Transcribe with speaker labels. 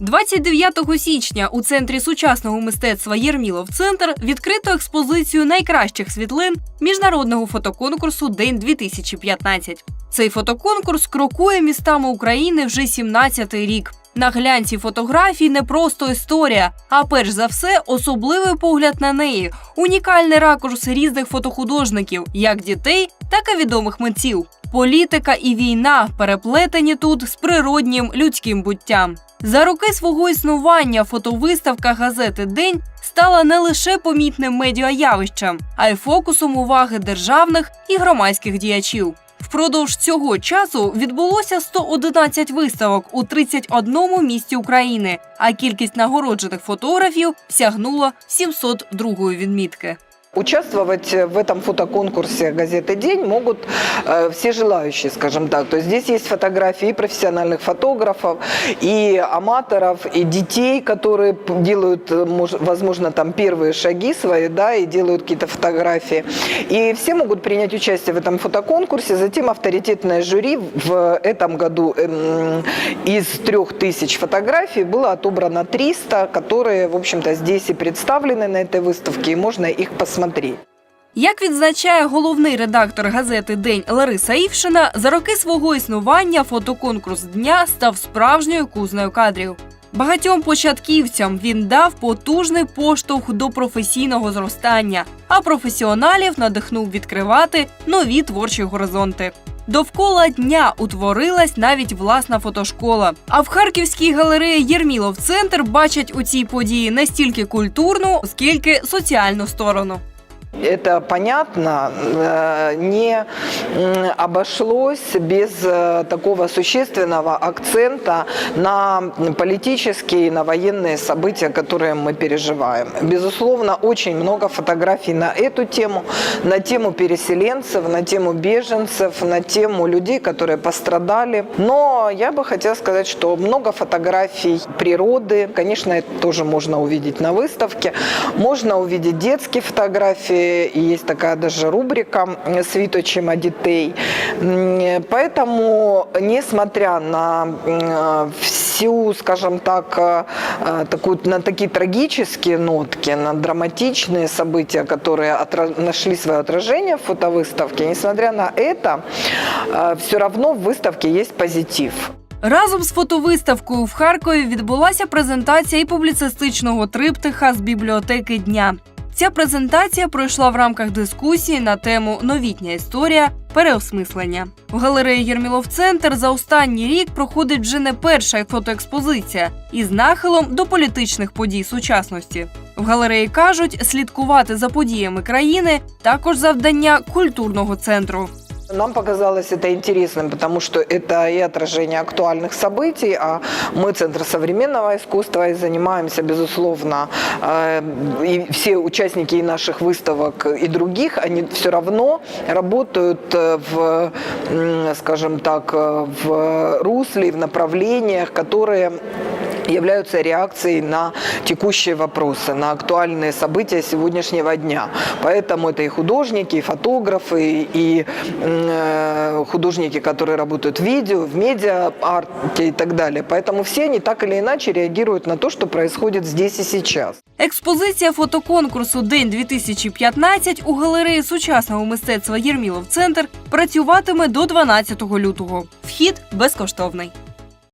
Speaker 1: 29 січня у центрі сучасного мистецтва Єрмілов Центр відкрито експозицію найкращих світлин міжнародного фотоконкурсу День 2015. Цей фотоконкурс крокує містами України вже 17-й рік. На глянці фотографій не просто історія, а перш за все особливий погляд на неї, унікальний ракурс різних фотохудожників, як дітей, так і відомих митців. Політика і війна переплетені тут з природнім людським буттям. За роки свого існування фотовиставка газети День стала не лише помітним медіаявищем, а й фокусом уваги державних і громадських діячів. Впродовж цього часу відбулося 111 виставок у 31 місті України, а кількість нагороджених фотографів сягнула 702 відмітки.
Speaker 2: Участвовать в этом фотоконкурсе газеты «День» могут э, все желающие, скажем так. То есть здесь есть фотографии и профессиональных фотографов, и аматоров, и детей, которые делают, э, мож- возможно, там первые шаги свои, да, и делают какие-то фотографии. И все могут принять участие в этом фотоконкурсе. Затем авторитетное жюри в этом году эм, из трех тысяч фотографий было отобрано 300, которые, в общем-то, здесь и представлены на этой выставке, и можно их посмотреть.
Speaker 1: Як відзначає головний редактор газети День Лариса Івшина, за роки свого існування фотоконкурс дня став справжньою кузнею кадрів. Багатьом початківцям він дав потужний поштовх до професійного зростання, а професіоналів надихнув відкривати нові творчі горизонти. Довкола дня утворилась навіть власна фотошкола. А в харківській галереї Єрмілов Центр бачать у цій події не стільки культурну, скільки соціальну сторону.
Speaker 2: Это понятно, э, не обошлось без э, такого существенного акцента на политические и на военные события, которые мы переживаем. Безусловно, очень много фотографий на эту тему, на тему переселенцев, на тему беженцев, на тему людей, которые пострадали. Но я бы хотела сказать, что много фотографий природы, конечно, это тоже можно увидеть на выставке. Можно увидеть детские фотографии, и есть такая даже рубрика «Свиточима детей». М, Поэтому, несмотря на м, всю, скажем так, э, э, такую, на такие трагические нотки, на драматичные события, которые отра- нашли свое отражение в фотовыставке, несмотря на это, все равно в выставке есть позитив.
Speaker 1: Разом з фотовиставкою в Харкові відбулася презентація і публіцистичного триптиха з бібліотеки дня. Ця презентація пройшла в рамках дискусії на тему Новітня історія переосмислення. В галереї Єрмілов Центр за останній рік проходить вже не перша фотоекспозиція із нахилом до політичних подій сучасності. В галереї кажуть, слідкувати за подіями країни також завдання культурного центру.
Speaker 2: Нам показалось это интересным, потому что это и отражение актуальных событий, а мы Центр современного искусства и занимаемся, безусловно, э, и все участники и наших выставок и других, они все равно работают э, в, м, скажем так, э, в русле, и в направлениях, которые являются реакцией на текущие вопросы, на актуальные события сегодняшнего дня. Поэтому это и художники, и фотографы, и м, э, художники, которые работают в видео, в медиа-арте и так далее. Поэтому все они так или иначе реагируют на то, что происходит здесь и сейчас.
Speaker 1: Експозиція фотоконкурсу День 2015 у галереї сучасного мистецтва Єрмілов Центр працюватиме до 12 лютого. Вхід безкоштовний.